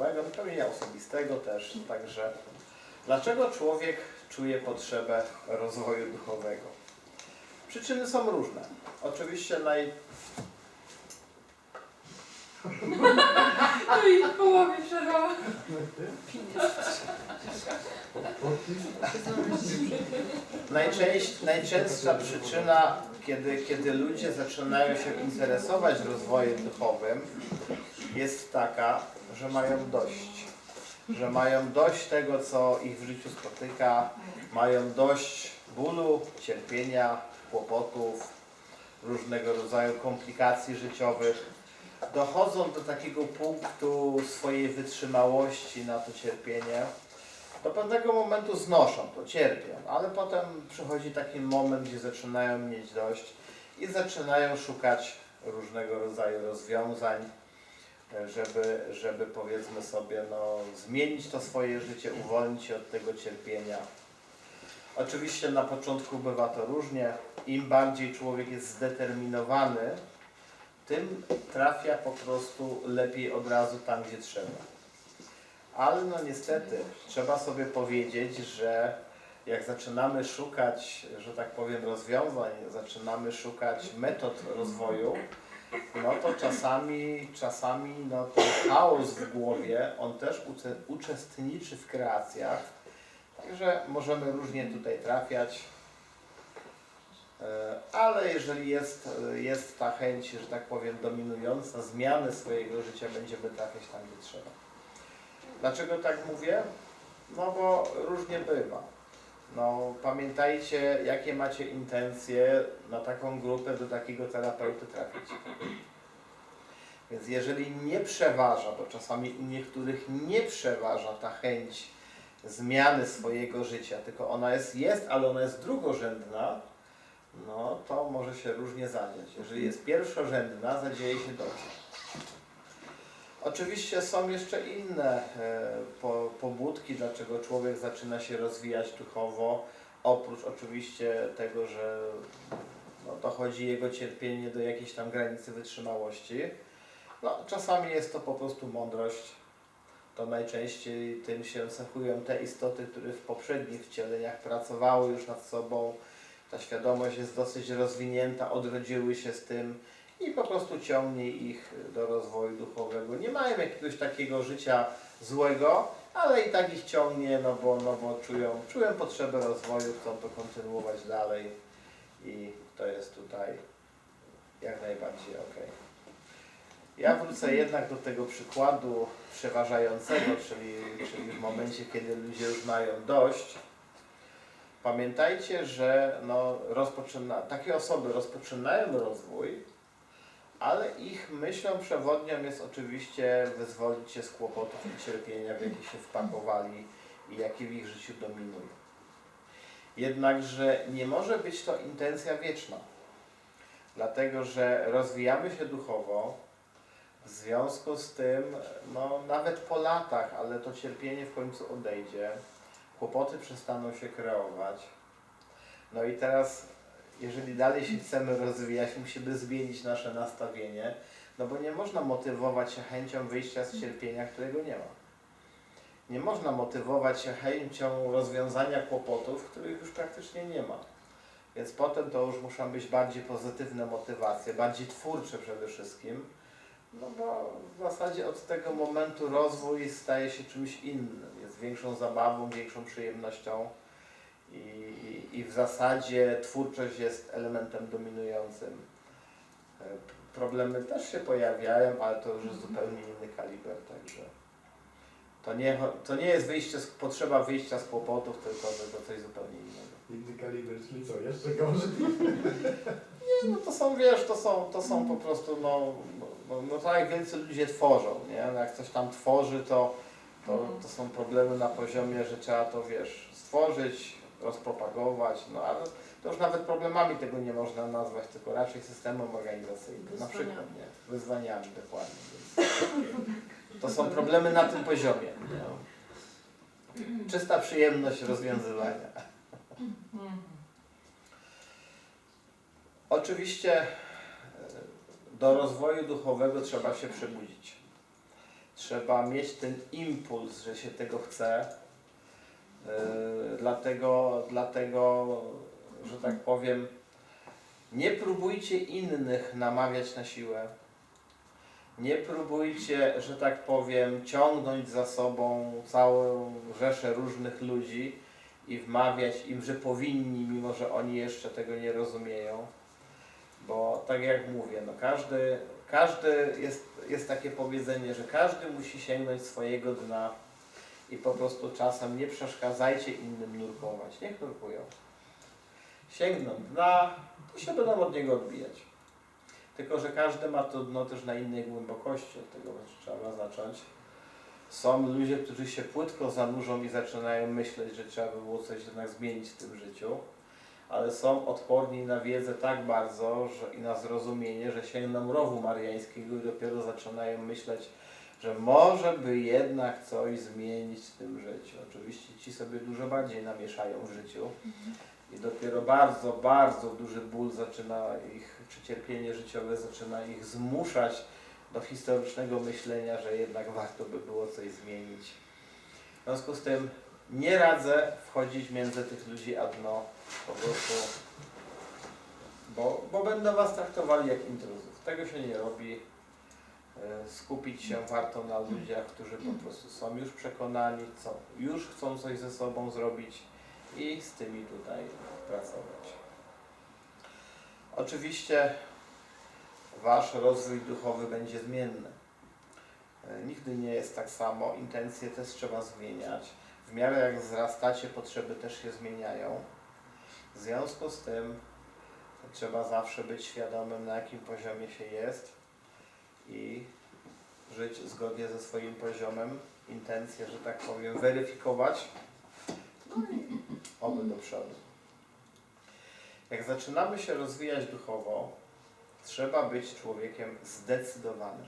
duchowego, kamienia osobistego też. Także dlaczego człowiek czuje potrzebę rozwoju duchowego? Przyczyny są różne. Oczywiście naj, No i w połowie przerwała. Najczęść, najczęstsza przyczyna, kiedy, kiedy ludzie zaczynają się interesować rozwojem duchowym, jest taka, że mają dość. Że mają dość tego, co ich w życiu spotyka, mają dość bólu, cierpienia, kłopotów, różnego rodzaju komplikacji życiowych. Dochodzą do takiego punktu swojej wytrzymałości na to cierpienie, do pewnego momentu znoszą to, cierpią, ale potem przychodzi taki moment, gdzie zaczynają mieć dość i zaczynają szukać różnego rodzaju rozwiązań, żeby, żeby powiedzmy sobie, no, zmienić to swoje życie, uwolnić się od tego cierpienia. Oczywiście na początku bywa to różnie. Im bardziej człowiek jest zdeterminowany, tym trafia po prostu lepiej od razu tam, gdzie trzeba. Ale no niestety, trzeba sobie powiedzieć, że jak zaczynamy szukać, że tak powiem, rozwiązań, zaczynamy szukać metod rozwoju, no to czasami, czasami no ten chaos w głowie, on też uczestniczy w kreacjach, także możemy różnie tutaj trafiać. E, Ale jeżeli jest, jest ta chęć, że tak powiem, dominująca, zmiany swojego życia, będziemy trafiać tam, gdzie trzeba. Dlaczego tak mówię? No bo różnie bywa. No, pamiętajcie, jakie macie intencje na taką grupę, do takiego terapeuty trafić. Więc jeżeli nie przeważa, bo czasami u niektórych nie przeważa ta chęć zmiany swojego życia, tylko ona jest, jest, ale ona jest drugorzędna, no to może się różnie zadziać. Jeżeli jest pierwszorzędna, zadzieje się dobrze. Oczywiście są jeszcze inne e, po, pobudki, dlaczego człowiek zaczyna się rozwijać duchowo, oprócz oczywiście tego, że no, dochodzi jego cierpienie do jakiejś tam granicy wytrzymałości. No, czasami jest to po prostu mądrość. To najczęściej tym się cechują te istoty, które w poprzednich wcieleniach pracowały już nad sobą. Ta świadomość jest dosyć rozwinięta, odrodziły się z tym i po prostu ciągnie ich do rozwoju duchowego. Nie mają jakiegoś takiego życia złego, ale i tak ich ciągnie, no bo, no bo czują, czują potrzebę rozwoju, chcą to kontynuować dalej i to jest tutaj jak najbardziej ok. Ja wrócę jednak do tego przykładu przeważającego, czyli, czyli w momencie, kiedy ludzie już mają dość. Pamiętajcie, że no, takie osoby rozpoczynają rozwój, ale ich myślą przewodnią jest oczywiście wyzwolić się z kłopotów i cierpienia, w jakie się wpakowali i jakie w ich życiu dominują. Jednakże nie może być to intencja wieczna, dlatego że rozwijamy się duchowo, w związku z tym, no, nawet po latach, ale to cierpienie w końcu odejdzie, kłopoty przestaną się kreować. No i teraz jeżeli dalej się chcemy rozwijać, musimy zmienić nasze nastawienie, no bo nie można motywować się chęcią wyjścia z cierpienia, którego nie ma. Nie można motywować się chęcią rozwiązania kłopotów, których już praktycznie nie ma. Więc potem to już muszą być bardziej pozytywne motywacje, bardziej twórcze przede wszystkim, no bo w zasadzie od tego momentu rozwój staje się czymś innym, jest większą zabawą, większą przyjemnością. I, i, w zasadzie twórczość jest elementem dominującym. E, Problemy też się pojawiają, ale to już jest zupełnie inny kaliber, także to nie, to nie jest wyjście z, potrzeba wyjścia z kłopotów, tylko to coś zupełnie innego. Inny kaliber, czyli co, jeszcze gorzej? Nie, no to są, wiesz, to są, to są po prostu, no, no, no tak jak wielcy ludzie tworzą, nie? No Jak coś tam tworzy, to, to, to są problemy na poziomie, że trzeba to, wiesz, stworzyć, rozpropagować, no ale to już nawet problemami tego nie można nazwać, tylko raczej systemem organizacyjnym, na przykład, nie? Wyzwaniami, dokładnie. Więc To są problemy na tym poziomie. No. Czysta przyjemność rozwiązywania. Oczywiście e, do rozwoju duchowego trzeba się przebudzić. trzeba mieć ten impuls, że się tego chce. Yy, dlatego, dlatego, że tak powiem, nie próbujcie innych namawiać na siłę. Nie próbujcie, że tak powiem, ciągnąć za sobą całą rzeszę różnych ludzi i wmawiać im, że powinni, mimo że oni jeszcze tego nie rozumieją. Bo tak jak mówię, no każdy, każdy jest, jest takie powiedzenie, że każdy musi sięgnąć swojego dna i po prostu czasem nie przeszkadzajcie innym nurkować. Niech nurkują. Sięgną dna, to się będą od niego odbijać. Tylko, że każdy ma to dno też na innej głębokości, od tego trzeba zacząć. Są ludzie, którzy się płytko zanurzą i zaczynają myśleć, że trzeba by było coś jednak zmienić w tym życiu, ale są odporni na wiedzę tak bardzo że, i na zrozumienie, że sięgną rowu mariańskiego i dopiero zaczynają myśleć, że może by jednak coś zmienić w tym życiu. Oczywiście ci sobie dużo bardziej namieszają w życiu i dopiero bardzo, bardzo duży ból zaczyna ich, czy cierpienie życiowe zaczyna ich zmuszać do historycznego myślenia, że jednak warto by było coś zmienić. W związku z tym nie radzę wchodzić między tych ludzi a dno, po prostu, bo, bo będą was traktowali jak intruzów. Tego się nie robi. E, Skupić się warto na ludziach, którzy po prostu są już przekonani, co już chcą coś ze sobą zrobić i z tymi tutaj pracować. Oczywiście Wasz rozwój duchowy będzie zmienny. E, Nigdy nie jest tak samo, intencje też trzeba zmieniać. W miarę jak wzrastacie, potrzeby też się zmieniają. W związku z tym trzeba zawsze być świadomym, na jakim poziomie się jest i żyć zgodnie ze swoim poziomem, intencje, że tak powiem, weryfikować. Oby do przodu. Jak zaczynamy się rozwijać duchowo, trzeba być człowiekiem zdecydowanym.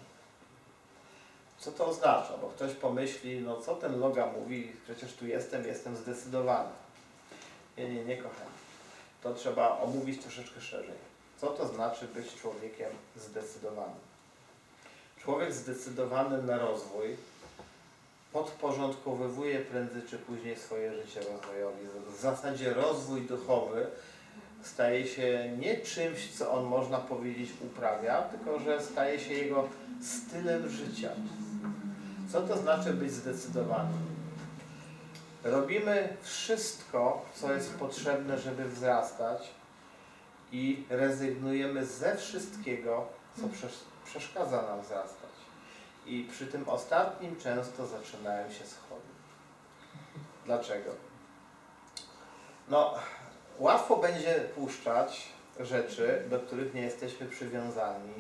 Co to oznacza? Bo ktoś pomyśli, no co ten loga mówi, przecież tu jestem, jestem zdecydowany. Nie, nie, nie kochani. To trzeba omówić troszeczkę szerzej. Co to znaczy być człowiekiem zdecydowanym? Człowiek zdecydowany na rozwój podporządkowywuje prędzej czy później swoje życie rozwojowi. W zasadzie rozwój duchowy staje się nie czymś, co on można powiedzieć uprawia, tylko że staje się jego stylem życia. Co to znaczy być zdecydowanym? Robimy wszystko, co jest potrzebne, żeby wzrastać i rezygnujemy ze wszystkiego, co przeszkadza nam wzrastać. I przy tym ostatnim często zaczynają się schody. Dlaczego? No, łatwo będzie puszczać rzeczy, do których nie jesteśmy przywiązani.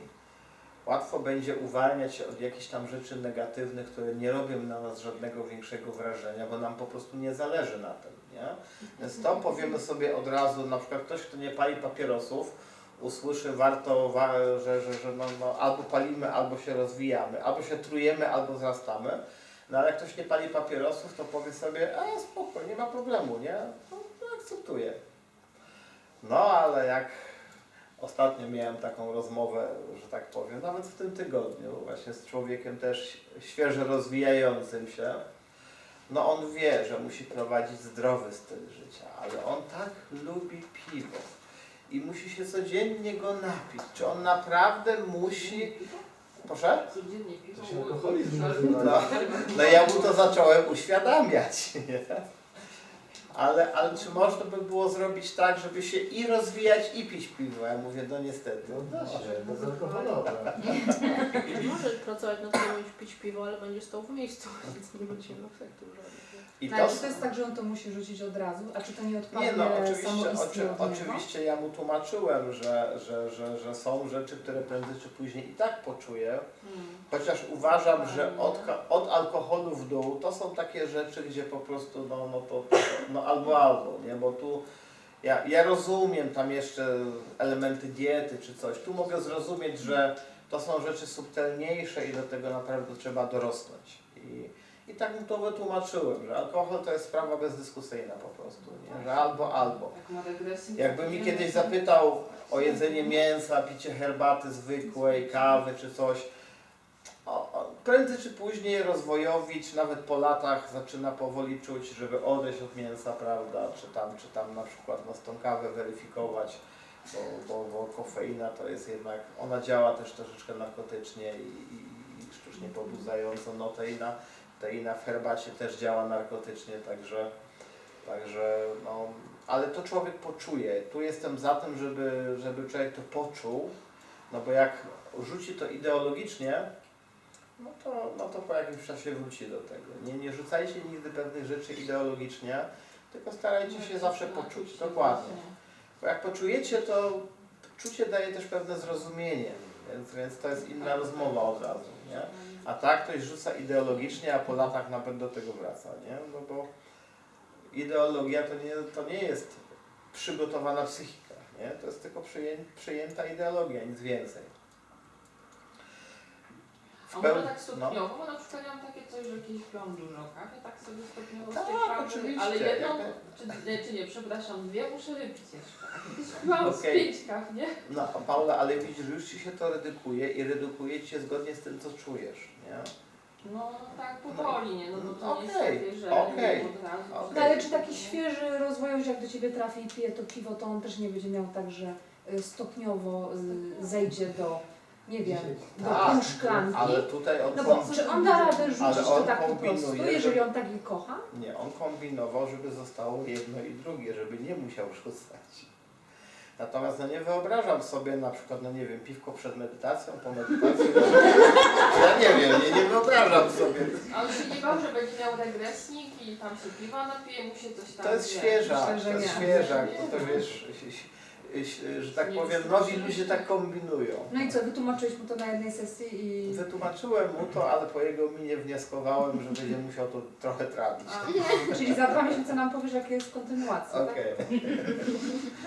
Łatwo będzie uwalniać się od jakichś tam rzeczy negatywnych, które nie robią na nas żadnego większego wrażenia, bo nam po prostu nie zależy na tym. Nie? Więc to powiemy sobie od razu, na przykład ktoś, kto nie pali papierosów, usłyszy warto, wa- że, że, że no, no, albo palimy, albo się rozwijamy, albo się trujemy, albo wzrastamy. No ale jak ktoś nie pali papierosów, to powie sobie, a spoko, nie ma problemu, nie? No, to akceptuję. No ale jak ostatnio miałem taką rozmowę, że tak powiem, nawet w tym tygodniu, właśnie z człowiekiem też świeżo rozwijającym się, no on wie, że musi prowadzić zdrowy styl życia, ale on tak lubi piwo i musi się codziennie go napić. Czy on naprawdę musi... Proszę? To się alkoholizm No, nazywa. no ja mu to zacząłem uświadamiać, nie? Ale, ale czy można by było zrobić tak, żeby się i rozwijać, i pić piwo? Ja mówię, no niestety. No da się, bezalkoholowe. Może pracować nad tym, pić piwo, ale będzie stał w miejscu, więc nie będzie miał efektów żadnych. I No, to, ale czy to jest tak, że on to musi rzucić od razu, a czy to nie odpadnie nie no, oczywiście, samoistnie oczy, od niego? oczywiście ja mu tłumaczyłem, że, że, że, że są rzeczy, które prędzej czy później i tak poczuję, Hmm. chociaż uważam, że od, od alkoholu w dół to są takie rzeczy, gdzie po prostu no, no to no albo albo, nie, bo tu ja, ja rozumiem tam jeszcze elementy diety czy coś, tu mogę zrozumieć, że to są rzeczy subtelniejsze i do tego naprawdę trzeba dorosnąć. Tak mu to wytłumaczyłem, że alkohol to jest sprawa bezdyskusyjna po prostu, nie? że albo albo. Jakby mi kiedyś zapytał o jedzenie mięsa, picie herbaty zwykłej, kawy czy coś, o, o, prędzej czy później rozwojowi, czy nawet po latach zaczyna powoli czuć, żeby odejść od mięsa, prawda, czy tam, czy tam na przykład no, tą kawę weryfikować, bo, bo, bo kofeina to jest jednak, ona działa też troszeczkę narkotycznie i, i, i sztucznie pobudzająco, no teina, w herbacie też działa narkotycznie, także, także no, ale to człowiek poczuje. Tu jestem za tym, żeby, żeby człowiek to poczuł, no bo jak rzuci to ideologicznie, no to, no to po jakimś czasie wróci do tego. Nie, nie rzucajcie nigdy pewnych rzeczy ideologicznie, tylko starajcie się zawsze poczuć. Dokładnie. Bo jak poczujecie, to czucie daje też pewne zrozumienie, więc, więc to jest inna rozmowa od razu, nie? A tak ktoś rzuca ideologicznie, a po latach na pewno do tego wraca, nie? No bo ideologia to nie, to nie jest przygotowana psychika, nie? To jest tylko przyję, przyjęta ideologia, nic więcej. A może tak no. stopniowo, bo na przykład ja mam takie coś, że kiedyś piłam dużo kawy, tak sobie stopniowo Tak, kawy, oczywiście, ale jedną, czy, nie, czy nie, przepraszam, dwie muszę wypić jeszcze. Piłam z Okej. pięć kaw, nie? No, Paula, ale widzisz, już ci się to redukuje i redukuje cię zgodnie z tym, co czujesz, nie? No tak powoli, nie? No bo to nie jest Okej, takie, że okej, od razu. No ale czy taki świeży rozwojowy, jak do Ciebie trafi i pije to piwo, to on też nie będzie miał tak, że y, stopniowo y, zejdzie do, nie wiem, do Tak, pół szklanki? Ale tutaj on, No bo kom- czy on da radę Ale rzucić to on tak po kombinuje, prostu, że- jeżeli on tak je kocha? nie, on kombinował, żeby zostało jedno i drugie, żeby nie musiał rzucać. Natomiast no nie wyobrażam sobie na przykład, no nie wiem, piwko przed medytacją, po medytacji. No, ja nie wiem, nie, nie wyobrażam sobie. A on się nie bał, że będzie miał regresnik i tam się piwa napije, mu się coś tam To jest wie. świeża, Myślę, to że jest nie. świeża, to, to wiesz, że tak powiem, nowi ludzie tak kombinują. No i co, wytłumaczyłeś mu to na jednej sesji i... Wytłumaczyłem mu to, ale po jego minie wnioskowałem, że będzie musiał to trochę trawić. A, Czyli za dwa miesiące nam powiesz, jaka jest kontynuacja, Okej. tak?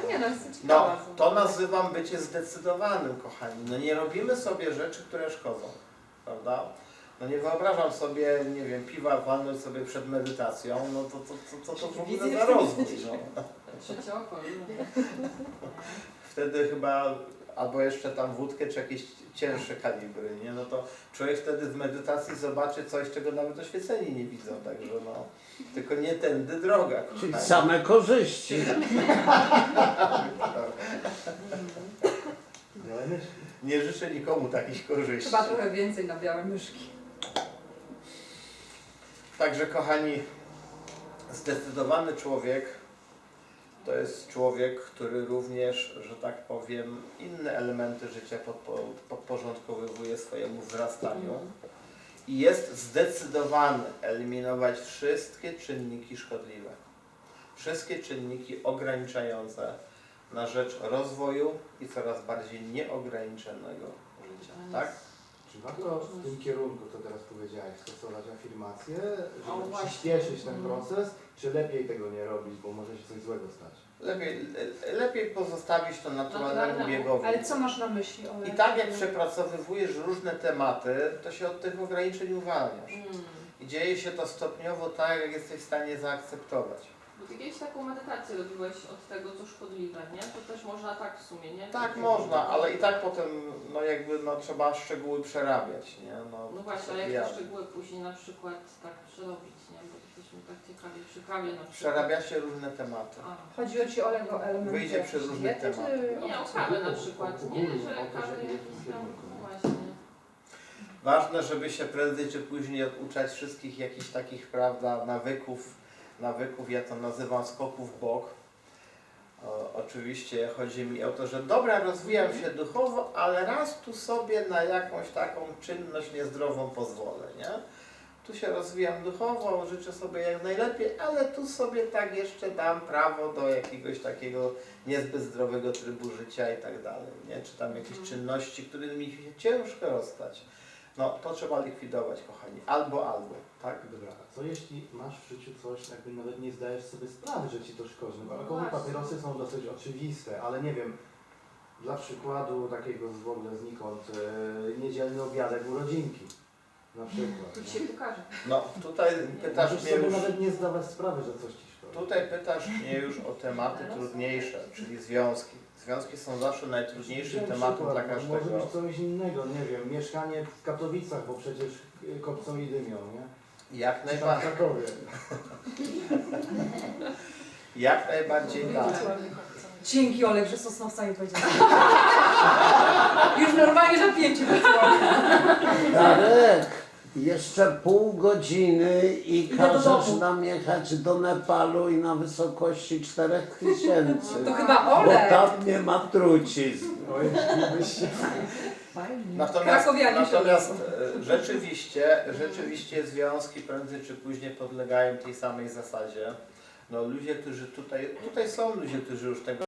No nie no, No, ciekawa. to nazywam bycie zdecydowanym, kochani. No nie robimy sobie rzeczy, które szkodzą, prawda? No nie wyobrażam sobie, nie wiem, piwa walnąć sobie przed medytacją, no to to, to, to, to w ogóle za rozwój, no. no. Wtedy chyba, albo jeszcze tam wódkę, czy jakieś cięższe kalibry, nie? No to człowiek wtedy w medytacji zobaczy coś, czego nawet oświeceni nie widzą, także no, tylko nie tędy droga, Czyli kochani. same korzyści. Białe myszki. Nie życzę nikomu takich korzyści. Chyba trochę więcej na białe myszki. Także kochani, zdecydowany człowiek to jest człowiek, który również, że tak powiem, inne elementy życia podpo, podporządkowywuje swojemu wzrastaniu i jest zdecydowany eliminować wszystkie czynniki szkodliwe, wszystkie czynniki ograniczające na rzecz rozwoju i coraz bardziej nieograniczonego życia. Tak? Czy warto w tym kierunku, co teraz powiedziałeś, stosować afirmacje, O, żeby właśnie. przyspieszyć ten Mhm. proces, czy lepiej tego nie robić, bo może się coś złego stać? Lepiej, le- lepiej pozostawić to naturalnemu Naturalnemu. biegowi. Ale co masz na myśli, Ola? I tak jak przepracowywujesz różne tematy, to się od tych ograniczeń uwalniasz. Mm. I dzieje się to stopniowo tak, jak jesteś w stanie zaakceptować. Ty kiedyś taką medytację robiłeś od tego, co szkodliwe, nie? To też można tak w sumie, nie? Tak można, ale i tak potem no jakby no, trzeba szczegóły przerabiać, nie? No, No to właśnie, ale jak te szczegóły później na przykład tak przerobić, nie? Bo jesteśmy tak ciekawi przy kawie na przykład. Przerabia się różne tematy. A. Chodziło Ci o elementy Wyjdzie przy jakiejś różnych diety, tematach. czy... Nie, o kawę na przykład, nie? Że to, kawę jakiś tam, no właśnie. Ważne, żeby się prędzej czy później oduczać wszystkich jakichś takich, prawda, nawyków, nawyków, ja to nazywam skoków w bok. O, oczywiście chodzi mi o to, że dobra, rozwijam się duchowo, ale raz tu sobie na jakąś taką czynność niezdrową pozwolę, nie? Tu się rozwijam duchowo, życzę sobie jak najlepiej, ale tu sobie tak jeszcze dam prawo do jakiegoś takiego niezbyt zdrowego trybu życia i tak dalej, nie? Czy tam jakieś Mhm. czynności, którymi się ciężko rozstać. No, to trzeba likwidować, kochani. Albo, albo, tak? Dobra, a co jeśli masz w życiu coś, jakby nawet nie zdajesz sobie sprawy, że ci to szkodzi? No, bo No alkohol, właśnie. papierosy są dosyć oczywiste, ale nie wiem, dla przykładu takiego z w ogóle znikąd, e, niedzielny obiadek urodzinki. Na przykład. Tu nie? ci się pokaże. No, tutaj pytasz Możesz mnie sobie już, nawet nie zdawać sprawy, że coś ci szkodzi. tutaj pytasz mnie już o tematy trudniejsze, czyli związki. Związki są zawsze najtrudniejszym Wziąłem tematem przykład, dla no, każdego. Może być coś innego, nie wiem, mieszkanie w Katowicach, bo przecież y, kopcą i dymią, nie? Jak, Czy tam w najba- Krakowie. jak najbardziej tak. Dzięki Olek, że Sosnowcami powiedziałeś. Już normalnie napięcie wyczułam. Darek, jeszcze pół godziny i Idę do każesz domu. nam jechać do Nepalu i na wysokości 4000. To chyba Bo Olek. tam nie ma trucizn. Natomiast, Krakowianie się natomiast e, rzeczywiście, rzeczywiście związki prędzej czy później podlegają tej samej zasadzie. No ludzie, którzy tutaj, tutaj są ludzie, którzy już tego